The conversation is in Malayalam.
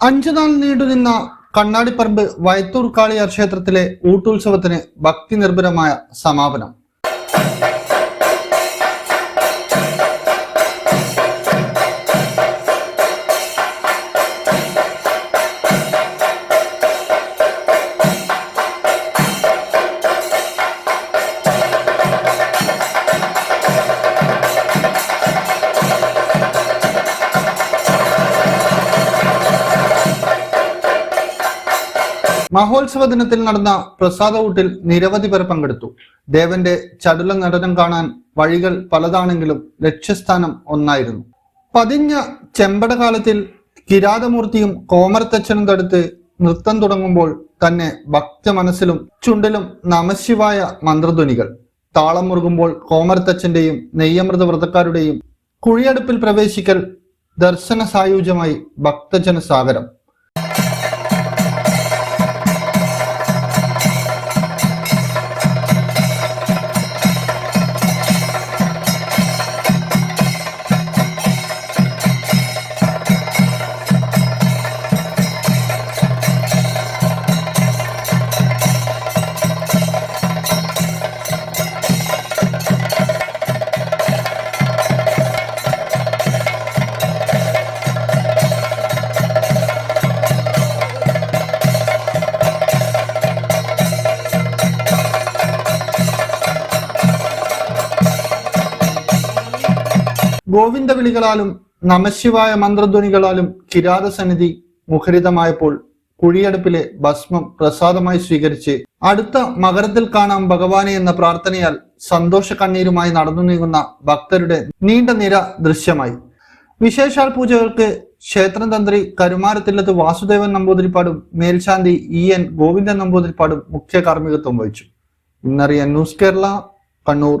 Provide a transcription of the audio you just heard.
അഞ്ചു നാൾ നീണ്ടുനിന്ന കണ്ണാടിപ്പറമ്പ് വയത്തൂർ കാളിയാർ ക്ഷേത്രത്തിലെ ഊട്ടുത്സവത്തിന് ഭക്തി നിർഭരമായ സമാപനം. മഹോത്സവ ദിനത്തിൽ നടന്ന പ്രസാദ ഊട്ടിൽ നിരവധി പേർ പങ്കെടുത്തു. ദേവന്റെ ചടുല നടനം കാണാൻ വഴികൾ പലതാണെങ്കിലും ലക്ഷ്യസ്ഥാനം ഒന്നായിരുന്നു. പതിഞ്ഞ ചെമ്പടകാലത്തിൽ കിരാതമൂർത്തിയും കോമരത്തച്ഛനും തടുത്ത് നൃത്തം തുടങ്ങുമ്പോൾ തന്നെ ഭക്ത മനസ്സിലും ചുണ്ടിലും നമശിവായ മന്ത്രധ്വനികൾ. താളം മുറുകുമ്പോൾ കോമരത്തച്ഛന്റെയും നെയ്യമൃത വ്രതക്കാരുടെയും കുഴിയടുപ്പിൽ പ്രവേശിക്കൽ ദർശന സായുജ്യമായി ഭക്തജന സാഗരം ഗോവിന്ദ വിളികളാലും നമശിവായ മന്ത്രധ്വനികളാലും കിരാത സന്നിധി മുഖരിതമായപ്പോൾ കുഴിയടുപ്പിലെ ഭസ്മം പ്രസാദമായി സ്വീകരിച്ച് അടുത്ത മകരത്തിൽ കാണാം ഭഗവാനെ എന്ന പ്രാർത്ഥനയാൽ സന്തോഷ കണ്ണീരുമായി നടന്നു നീങ്ങുന്ന ഭക്തരുടെ നീണ്ട നിര ദൃശ്യമായി. വിശേഷാൽ പൂജകൾക്ക് ക്ഷേത്രം തന്ത്രി കരുമാരത്തില്ലത്ത് വാസുദേവൻ നമ്പൂതിരിപ്പാടും മേൽശാന്തി ഇ എൻ ഗോവിന്ദൻ നമ്പൂതിരിപ്പാടും മുഖ്യ കാർമ്മികത്വം വഹിച്ചു. ഇന്നറിയാൻ ന്യൂസ് കേരള കണ്ണൂർ.